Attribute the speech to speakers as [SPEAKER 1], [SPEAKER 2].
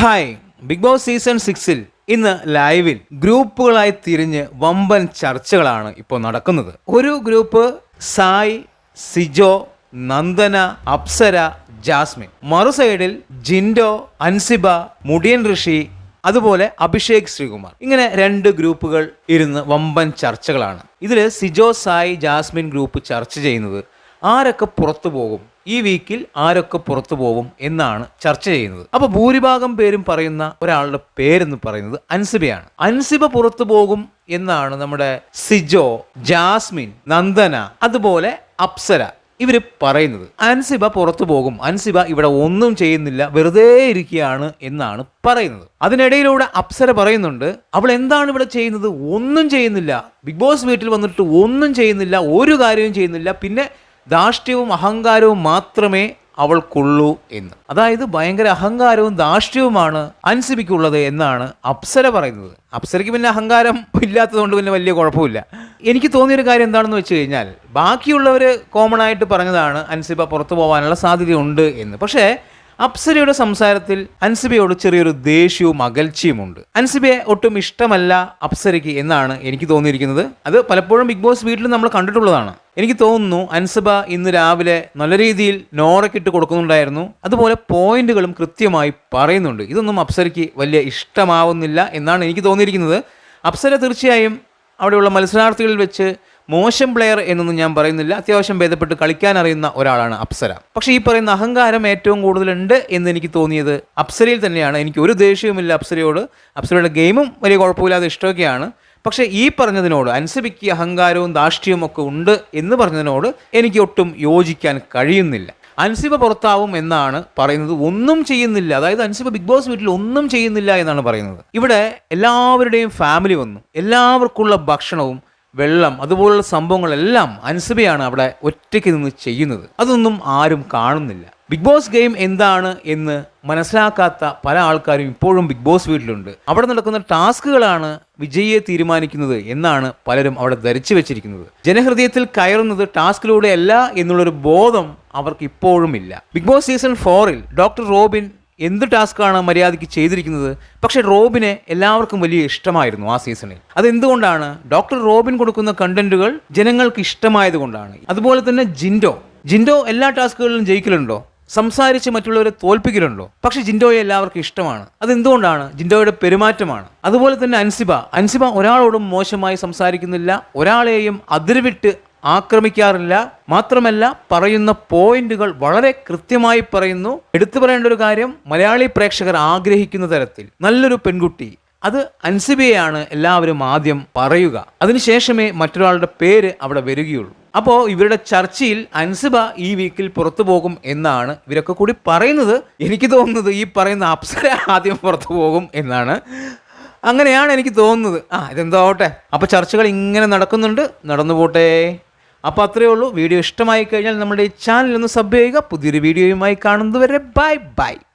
[SPEAKER 1] Hi big boss season സിക്സിൽ ഇന്ന് ലൈവിൽ ഗ്രൂപ്പുകളായി തിരിഞ്ഞ് വമ്പൻ ചർച്ചകളാണ് ഇപ്പോൾ നടക്കുന്നത്. ഒരു ഗ്രൂപ്പ് സായ് സിജോ നന്ദന അപ്സര ജാസ്മിൻ. മറു സൈഡിൽ ജിൻഡോ അൻസിബ മുടിയൻ ഋഷി അതുപോലെ അഭിഷേക് ശ്രീകുമാർ. ഇങ്ങനെ രണ്ട് ഗ്രൂപ്പുകൾ ഇരുന്ന് വമ്പൻ ചർച്ചകളാണ്. ഇതിൽ സിജോ സായി ജാസ്മിൻ ഗ്രൂപ്പ് ചർച്ച ചെയ്യുന്നത് ആരൊക്കെ പുറത്തു പോകും? ഈ വീക്കിൽ ആരൊക്കെ പുറത്തു പോകും എന്നാണ് ചർച്ച ചെയ്യുന്നത്. അപ്പൊ ഭൂരിഭാഗം പേരും പറയുന്ന ഒരാളുടെ പേരെന്ന് പറയുന്നത് അൻസിബയാണ്. അൻസിബ പുറത്തു പോകും എന്നാണ് നമ്മുടെ സിജോ ജാസ്മിൻ നന്ദന അതുപോലെ അപ്സര ഇവർ പറയുന്നത്. അൻസിബ പുറത്തു പോകും. അൻസിബ ഇവിടെ ഒന്നും ചെയ്യുന്നില്ല. വെറുതെ ഇരിക്കുകയാണ് എന്നാണ് പറയുന്നത്. അതിനിടയിലൂടെ അപ്സര പറയുന്നുണ്ട് അവൾ എന്താണ് ഇവിടെ ചെയ്യുന്നത്? ഒന്നും ചെയ്യുന്നില്ല. ബിഗ് ബോസ് വീട്ടിൽ വന്നിട്ട് ഒന്നും ചെയ്യുന്നില്ല. ഒരു കാര്യവും ചെയ്യുന്നില്ല. പിന്നെ ധാർഷ്ട്യവും അഹങ്കാരവും മാത്രമേ അവൾക്കുള്ളൂ എന്ന്. അതായത് ഭയങ്കര അഹങ്കാരവും ധാർഷ്ട്യവുമാണ് അൻസിബിക്കുള്ളത് എന്നാണ് അപ്സര പറയുന്നത്. അപ്സരയ്ക്ക് പിന്നെ അഹങ്കാരം ഇല്ലാത്തതുകൊണ്ട് പിന്നെ വലിയ കുഴപ്പമില്ല. എനിക്ക് തോന്നിയൊരു കാര്യം എന്താണെന്ന് വെച്ച് കഴിഞ്ഞാൽ ബാക്കിയുള്ളവർ കോമൺ ആയിട്ട് പറഞ്ഞതാണ് അൻസിബ പുറത്തു പോകാനുള്ള സാധ്യതയുണ്ട് എന്ന്. പക്ഷേ അപ്സരയുടെ സംസാരത്തിൽ അൻസിബയോട് ചെറിയൊരു ദേഷ്യവും അകൽച്ചയുമുണ്ട്. അൻസിബയെ ഒട്ടും ഇഷ്ടമല്ല അപ്സരയ്ക്ക് എന്നാണ് എനിക്ക് തോന്നിയിരിക്കുന്നത്. അത് പലപ്പോഴും ബിഗ് ബോസ് വീട്ടിൽ നമ്മൾ കണ്ടിട്ടുള്ളതാണ്. എനിക്ക് തോന്നുന്നു അൻസബ ഇന്ന് രാവിലെ നല്ല രീതിയിൽ നോറക്കിട്ട് കൊടുക്കുന്നുണ്ടായിരുന്നു. അതുപോലെ പോയിന്റുകളും കൃത്യമായി പറയുന്നുണ്ട്. ഇതൊന്നും അപ്സരയ്ക്ക് വലിയ ഇഷ്ടമാവുന്നില്ല എന്നാണ് എനിക്ക് തോന്നിയിരിക്കുന്നത്. അപ്സര തീർച്ചയായും അവിടെയുള്ള മത്സരാർത്ഥികളിൽ വെച്ച് മോശം പ്ലെയർ എന്നൊന്നും ഞാൻ പറയുന്നില്ല. അത്യാവശ്യം ഭേദപ്പെട്ട് കളിക്കാൻ അറിയുന്ന ഒരാളാണ് അപ്സര. പക്ഷേ ഈ പറയുന്ന അഹങ്കാരം ഏറ്റവും കൂടുതലുണ്ട് എന്ന് എനിക്ക് തോന്നിയത് അപ്സരയിൽ തന്നെയാണ്. എനിക്ക് ഒരു ദേഷ്യവുമില്ല അപ്സരയോട്. അപ്സരയുടെ ഗെയിമും വലിയ കുഴപ്പമില്ലാതെ ഇഷ്ടമൊക്കെയാണ്. പക്ഷേ ഈ പറഞ്ഞതിനോട് അൻസബിക്ക് അഹങ്കാരവും ധാർഷ്ട്യവും ഒക്കെ ഉണ്ട് എന്ന് പറഞ്ഞതിനോട് എനിക്ക് ഒട്ടും യോജിക്കാൻ കഴിയുന്നില്ല. അൻസിബ പുറത്താവും എന്നാണ് പറയുന്നത്. ഒന്നും ചെയ്യുന്നില്ല. അതായത് അൻസിബ ബിഗ് ബോസ് വീട്ടിൽ ഒന്നും ചെയ്യുന്നില്ല എന്നാണ് പറയുന്നത്. ഇവിടെ എല്ലാവരുടെയും ഫാമിലി വന്നു. എല്ലാവർക്കുള്ള ഭക്ഷണവും വെള്ളം അതുപോലുള്ള സംഭവങ്ങളെല്ലാം അൻസിബയാണ് അവിടെ ഒറ്റയ്ക്ക് നിന്ന് ചെയ്യുന്നത്. അതൊന്നും ആരും കാണുന്നില്ല. ബിഗ് ബോസ് ഗെയിം എന്താണ് എന്ന് മനസ്സിലാക്കാത്ത പല ആൾക്കാരും ഇപ്പോഴും ബിഗ് ബോസ് വീട്ടിലുണ്ട്. അവിടെ നടക്കുന്ന ടാസ്കുകളാണ് വിജയിയെ തീരുമാനിക്കുന്നത് എന്നാണ് പലരും അവിടെ ധരിച്ചു വെച്ചിരിക്കുന്നത്. ജനഹൃദയത്തിൽ കയറുന്നത് ടാസ്കിലൂടെയല്ല എന്നുള്ളൊരു ബോധം അവർക്ക് ഇപ്പോഴും ഇല്ല ബിഗ് ബോസ് സീസൺ ഫോറിൽ ഡോക്ടർ റോബിൻ എന്ത് ടാസ്ക്കാണ് മര്യാദയ്ക്ക് ചെയ്തിരിക്കുന്നത്? പക്ഷേ റോബിനെ എല്ലാവർക്കും വലിയ ഇഷ്ടമായിരുന്നു ആ സീസണിൽ. അതെന്തുകൊണ്ടാണ്? ഡോക്ടർ റോബിൻ കൊടുക്കുന്ന കണ്ടന്റുകൾ ജനങ്ങൾക്ക് ഇഷ്ടമായതുകൊണ്ടാണ്. അതുപോലെ തന്നെ ജിൻഡോ. ജിൻഡോ എല്ലാ ടാസ്കുകളിലും ജയിക്കലുണ്ടോ? സംസാരിച്ച് മറ്റുള്ളവരെ തോൽപ്പിക്കലുണ്ടോ? പക്ഷെ ജിൻഡോയെ എല്ലാവർക്കും ഇഷ്ടമാണ്. അതെന്തുകൊണ്ടാണ്? ജിൻഡോയുടെ പെരുമാറ്റമാണ്. അതുപോലെ തന്നെ അൻസിബ. അൻസിബ ഒരാളോടും മോശമായി സംസാരിക്കുന്നില്ല. ഒരാളെയും അതിർവിട്ട് ആക്രമിക്കാറില്ല. മാത്രമല്ല പറയുന്ന പോയിന്റുകൾ വളരെ കൃത്യമായി പറയുന്നു. എടുത്തു പറയേണ്ട ഒരു കാര്യം മലയാളി പ്രേക്ഷകർ ആഗ്രഹിക്കുന്ന തരത്തിൽ നല്ലൊരു പെൺകുട്ടി അത് അൻസിബിയാണ് എല്ലാവരും ആദ്യം പറയുക. അതിനുശേഷമേ മറ്റൊരാളുടെ പേര് അവിടെ വരികയുള്ളൂ. അപ്പോൾ ഇവരുടെ ചർച്ചയിൽ അൻസിബ ഈ വീക്കിൽ പുറത്തു പോകും എന്നാണ് ഇവരൊക്കെ കൂടി പറയുന്നത്. എനിക്ക് തോന്നുന്നത് ഈ പറയുന്ന അപ്സര ആദ്യം പുറത്തു പോകും എന്നാണ്. അങ്ങനെയാണ് എനിക്ക് തോന്നുന്നത്. ആ ഇതെന്തോ ആവട്ടെ. അപ്പോൾ ചർച്ചകൾ ഇങ്ങനെ നടക്കുന്നുണ്ട്. നടന്നു പോട്ടെ അപ്പോൾ അത്രയേ ഉള്ളൂ. വീഡിയോ ഇഷ്ടമായി കഴിഞ്ഞാൽ നമ്മുടെ ഈ ചാനൽ ഒന്ന് സബ് ചെയ്യുക. പുതിയൊരു വീഡിയോയുമായി കാണുന്നതുവരെ ബൈ ബൈ.